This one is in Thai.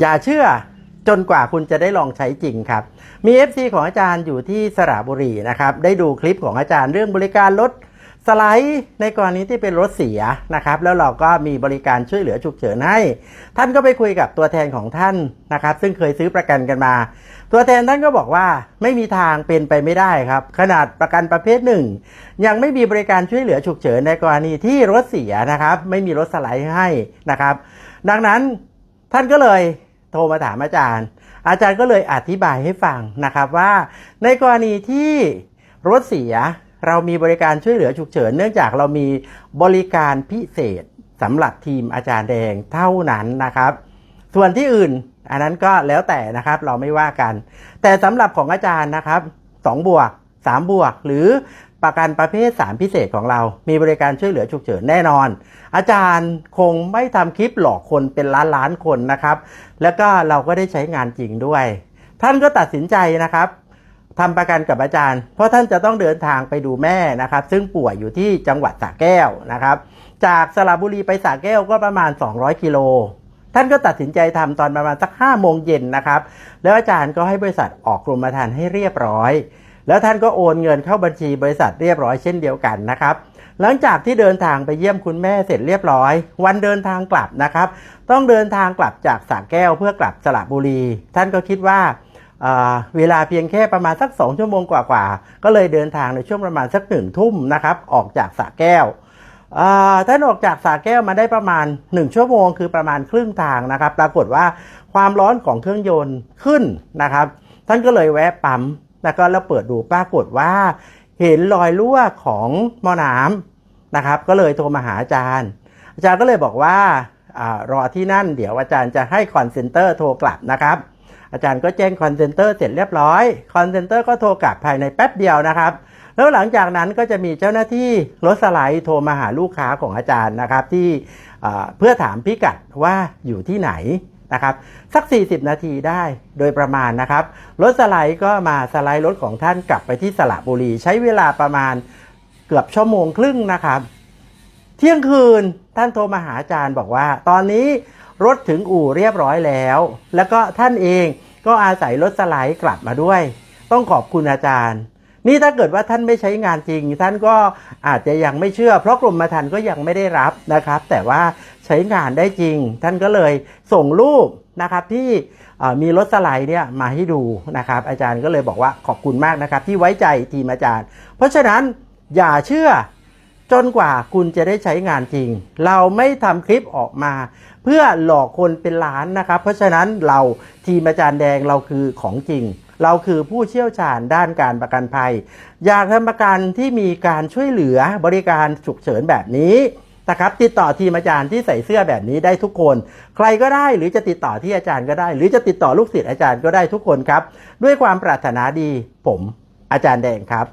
อย่าเชื่อจนกว่าคุณจะได้ลองใช้จริงครับ มี FC ของอาจารย์อยู่ที่สระบุรีนะครับ ได้ดูคลิปของอาจารย์เรื่องบริการรถสไลด์ในกรณีที่เป็นรถเสียนะครับ แล้วเราก็มีบริการช่วยเหลือฉุกเฉินให้ ท่านก็ไปคุยกับตัวแทนของท่านนะครับ ซึ่งเคยซื้อประกันกันมา ตัวแทนท่านก็บอกว่าไม่มีทางเป็นไปไม่ได้ครับ ขนาดประกันประเภทหนึ่ง ยังไม่มีบริการช่วยเหลือฉุกเฉินในกรณีที่รถเสียนะครับ ไม่มีรถสไลด์ให้นะครับ ดังนั้นท่านก็เลย โทรมาถามอาจารย์ อาจารย์ก็เลยอธิบายให้ฟังนะครับว่า ในกรณีที่รถเสียเรามีบริการช่วยเหลือฉุกเฉิน เนื่องจากเรามีบริการพิเศษสำหรับทีมอาจารย์แดงเท่านั้นนะครับ ส่วนที่อื่นอันนั้นก็แล้วแต่นะครับเราไม่ว่ากัน แต่สำหรับของอาจารย์นะครับ2บวก3บวกหรือ ประกันประเภท 3 พิเศษของเรา มีบริการช่วยเหลือฉุกเฉินแน่นอน อาจารย์คงไม่ทำคลิปหลอกคนเป็นล้านล้านๆคนนะครับ แล้วก็เราก็ได้ใช้งานจริงด้วย ท่านก็ตัดสินใจนะครับทำประกันกับอาจารย์ เพราะท่านจะต้องเดินทางไปดูแม่นะครับ ซึ่งป่วยอยู่ที่จังหวัดสระแก้วนะครับ จากสระบุรีไปสระแก้วก็ประมาณ 200 กิโล ท่านก็ตัดสินใจทำตอนประมาณสัก5โมงเย็นนะครับ แล้วอาจารย์ก็ให้บริษัทออกกรมธรรม์ให้เรียบร้อย แล้วท่านก็โอนเงินเข้าบัญชีบริษัทเรียบร้อยเช่นเดียวกันนะครับ หลังจากที่เดินทางไปเยี่ยมคุณแม่เสร็จเรียบร้อย วันเดินทางกลับนะครับ ต้องเดินทางกลับจากสระแก้วเพื่อกลับสระบุรี ท่านก็คิดว่าเเวลาเพียงแค่ประมาณสัก 2 ชั่วโมงกว่าๆ ก็เลยเดินทางในช่วงประมาณสักหนึ่งทุ่มนะครับ ออกจากสระแก้วท่านออกจากสาแก้วมาได้ประมาณ 1 ชั่วโมง คือประมาณครึ่งทางนะครับ ปรากฏว่าความร้อนของเครื่องยนต์ขึ้นนะครับ ท่านก็เลยแวะปั๊ม แล้วก็แล้วเปิดดูปรากฏว่า เห็นรอยรั่วของหม้อน้ำนะครับ ก็เลยโทรมาหาอาจารย์ อาจารย์ก็เลยบอกว่าอรอที่นั่นเดี๋ยวอาจารย์จะให้คอนเซนเตอร์โทรกลับนะครับ อาจารย์ก็แจ้งคอนเซนเตอร์เสร็จเรียบร้อยคอนเซนเตอร์ก็โทรกลับภายในแป๊บเดียวนะครับแล้วหลังจากนั้นก็จะมีเจ้าหน้าที่รถสไลด์โทรมาหาลูกค้าของอาจารย์นะครับที่เพื่อถามพิกัดว่าอยู่ที่ไหน นะครับ สัก 40 นาทีได้โดยประมาณนะครับ รถสไลด์ก็มาสไลด์รถของท่านกลับไปที่สระบุรี ใช้เวลาประมาณเกือบชั่วโมงครึ่งนะครับ เที่ยงคืนท่านโทรมาหาอาจารย์บอกว่า ตอนนี้รถถึงอู่เรียบร้อยแล้ว แล้วก็ท่านเองก็อาศัยรถสไลด์กลับมาด้วย ต้องขอบคุณอาจารย์ นี่ถ้าเกิดว่าท่านไม่ใช้งานจริง ท่านก็อาจจะยังไม่เชื่อ เพราะกรมธรรม์ก็ยังไม่ได้รับนะครับ แต่ว่าใช้งานได้จริง ท่านก็เลยส่งรูปนะครับที่มีรถสไลด์เนี่ยมาให้ดูนะครับ อาจารย์ก็เลยบอกว่าขอบคุณมากนะครับ ที่ไว้ใจทีมอาจารย์ เพราะฉะนั้นอย่าเชื่อ จนกว่าคุณจะได้ใช้งานจริง เราไม่ทำคลิปออกมา เพื่อหลอกคนเป็นล้านนะครับ เพราะฉะนั้นเราทีมอาจารย์แดงเราคือของจริง เราคือผู้เชี่ยวชาญด้านการประกันภัย อยากทำประกันที่มีการช่วยเหลือบริการฉุกเฉินแบบนี้นะครับติดต่อทีมอาจารย์ที่ใส่เสื้อแบบนี้ได้ทุกคน ใครก็ได้หรือจะติดต่อที่อาจารย์ก็ได้ หรือจะติดต่อลูกศิษย์อาจารย์ก็ได้ทุกคนครับ ด้วยความปรารถนาดีผมอาจารย์แดงครับ